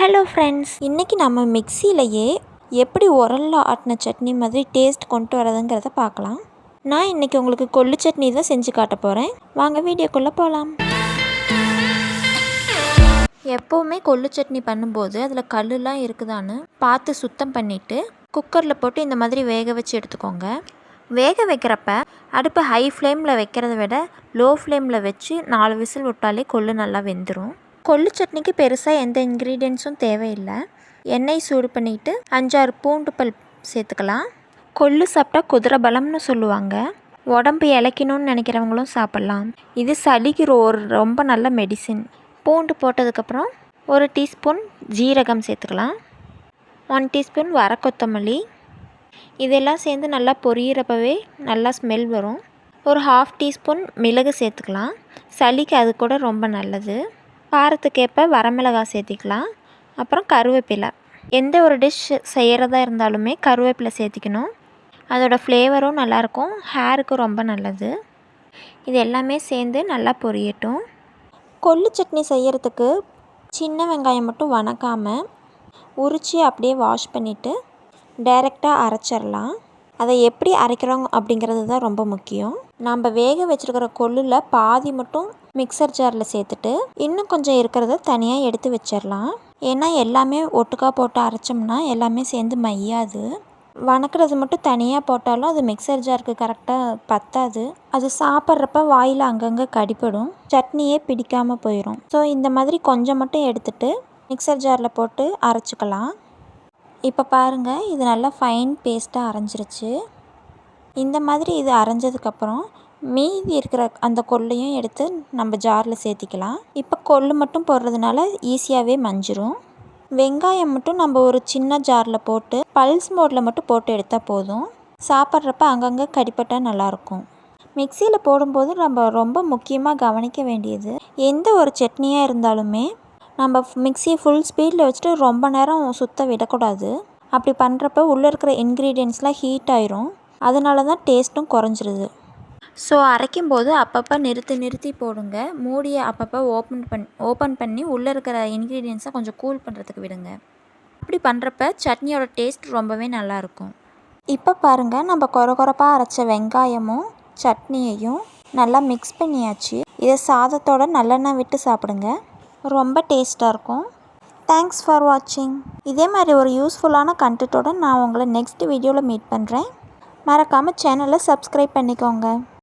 Hello friends இன்றைக்கி நம்ம மிக்சியிலையே எப்படி உரலில் ஆட்டின சட்னி மாதிரி டேஸ்ட் கொண்டு வரதுங்கிறத பார்க்கலாம். நான் இன்றைக்கி உங்களுக்கு கொள்ளு சட்னி தான் செஞ்சு காட்ட போகிறேன் வாங்க வீடியோக்குள்ளே போகலாம். எப்போவுமே கொள்ளு சட்னி பண்ணும்போது அதில் கல்லுலாம் இருக்குதான்னு பார்த்து சுத்தம் பண்ணிவிட்டு குக்கரில் போட்டு இந்த மாதிரி வேக வச்சு எடுத்துக்கோங்க. வேக வைக்கிறப்ப அடுப்பு ஹை ஃப்ளேமில் வைக்கிறத விட லோ ஃப்ளேமில் வச்சு நாலு விசில் விட்டாலே கொள்ளு நல்லா வெந்துடும் கொள்ளு சட்னிக்கு பெருசாக எந்த இன்க்ரீடியன்ஸும் தேவையில்லை. எண்ணெய் சூடு பண்ணிவிட்டு அஞ்சாறு பூண்டு பல் சேர்த்துக்கலாம். கொள்ளு சாப்பிட்டா குதிரை பலம்னு சொல்லுவாங்க. உடம்பு இழைக்கணும்னு நினைக்கிறவங்களும் சாப்பிட்லாம். இது சளிக்கு ஒரு ரொம்ப நல்ல மெடிசின் பூண்டு போட்டதுக்கப்புறம் ஒரு டீஸ்பூன் ஜீரகம் சேர்த்துக்கலாம். ஒன் டீஸ்பூன் வர கொத்தமல்லி. இதெல்லாம் சேர்ந்து நல்லா பொரியிறப்பவே நல்லா ஸ்மெல் வரும். ஒரு ஹாஃப் டீஸ்பூன் மிளகு சேர்த்துக்கலாம். சளிக்கு அது கூட ரொம்ப நல்லது. காரத்துக்கேற்ப வரமிளகாய் சேர்த்திக்கலாம். அப்புறம் கருவேப்பிலை. எந்த ஒரு டிஷ் செய்கிறதா இருந்தாலுமே கருவேப்பிலை சேர்த்திக்கணும். அதோடய ஃப்ளேவரும் நல்லாயிருக்கும். ஹேருக்கும் ரொம்ப நல்லது. இது எல்லாமே சேர்ந்து நல்லா பொரியட்டும். கொள்ளு சட்னி செய்கிறதுக்கு சின்ன வெங்காயம் மட்டும் வணக்காமல் உரித்து அப்படியே வாஷ் பண்ணிவிட்டு டைரெக்டாக அரைச்சிடலாம். அதை எப்படி அரைக்கிறோம் அப்படிங்கிறது தான் ரொம்ப முக்கியம். நம்ம வேக வச்சுருக்கிற கொள்ளில் பாதி மட்டும் மிக்சர் ஜாரில் சேர்த்துட்டு இன்னும் கொஞ்சம் இருக்கிறத தனியாக எடுத்து வச்சிடலாம். ஏன்னா எல்லாமே ஒட்டுக்கா போட்டு அரைச்சோம்னா எல்லாமே சேர்ந்து மையாது. வணக்கிறது மட்டும் தனியாக போட்டாலும் அது மிக்சர் ஜாருக்கு கரெக்டாக பத்தாது. அது சாப்பிட்றப்ப வாயில் அங்கங்கே கடிப்படும் சட்னியே பிடிக்காமல் போயிடும் ஸோ இந்த மாதிரி கொஞ்சம் மட்டும் எடுத்துகிட்டு மிக்சர் ஜாரில் போட்டு அரைச்சிக்கலாம். இப்போ பாருங்கள் இது நல்லா ஃபைன் பேஸ்ட்டாக அரைஞ்சிருச்சு. இந்த மாதிரி இது அரைஞ்சதுக்கப்புறம் மீதி இருக்கிற அந்த கொள்ளையும் எடுத்து நம்ம ஜாரில் சேர்த்திக்கலாம். இப்போ கொள்ளு மட்டும் போடுறதுனால ஈஸியாகவே மஞ்சிரும். வெங்காயம் மட்டும் நம்ம ஒரு சின்ன ஜாரில் போட்டு பல்ஸ் மோடில் மட்டும் போட்டு எடுத்தால் போதும். சாப்பிட்றப்ப அங்கங்கே கடிப்பட்டால் நல்லாயிருக்கும். மிக்சியில் போடும்போது நம்ம ரொம்ப முக்கியமாக கவனிக்க வேண்டியது எந்த ஒரு சட்னியாக இருந்தாலுமே நம்ம மிக்சியை ஃபுல் ஸ்பீடில் வச்சுட்டு ரொம்ப நேரம் சுத்த விடக்கூடாது. அப்படி பண்ணுறப்ப உள்ளே இருக்கிற இன்க்ரீடியன்ஸ்லாம் ஹீட் ஆயிரும். அதனால தான் டேஸ்ட்டும் குறைஞ்சிருது. ஸோ அரைக்கும்போது அப்பப்போ நிறுத்தி நிறுத்தி போடுங்க. மூடியை அப்பப்போ ஓப்பன் பண் ஓப்பன் பண்ணி உள்ளே இருக்கிற இன்க்ரீடியன்ஸை கொஞ்சம் கூல் பண்ணுறதுக்கு விடுங்க. அப்படி பண்ணுறப்ப சட்னியோட டேஸ்ட் ரொம்பவே நல்லாயிருக்கும் இப்போ பாருங்கள் நம்ம கொர கொரப்பாக அரைச்ச வெங்காயமும் சட்னியையும் நல்லா மிக்ஸ் பண்ணியாச்சு. இதை சாதத்தோட நல்லெண்ணெய் விட்டு சாப்பிடுங்க. ரொம்ப டேஸ்ட்டாக இருக்கும். தேங்க்ஸ் ஃபார் வாட்சிங் இதே மாதிரி ஒரு யூஸ்ஃபுல்லான கண்டென்ட்டோட நான் உங்களை நெக்ஸ்ட் வீடியோவில் மீட் பண்ணுறேன் மறக்காமல் சேனலை சப்ஸ்கிரைப் பண்ணிக்கோங்க.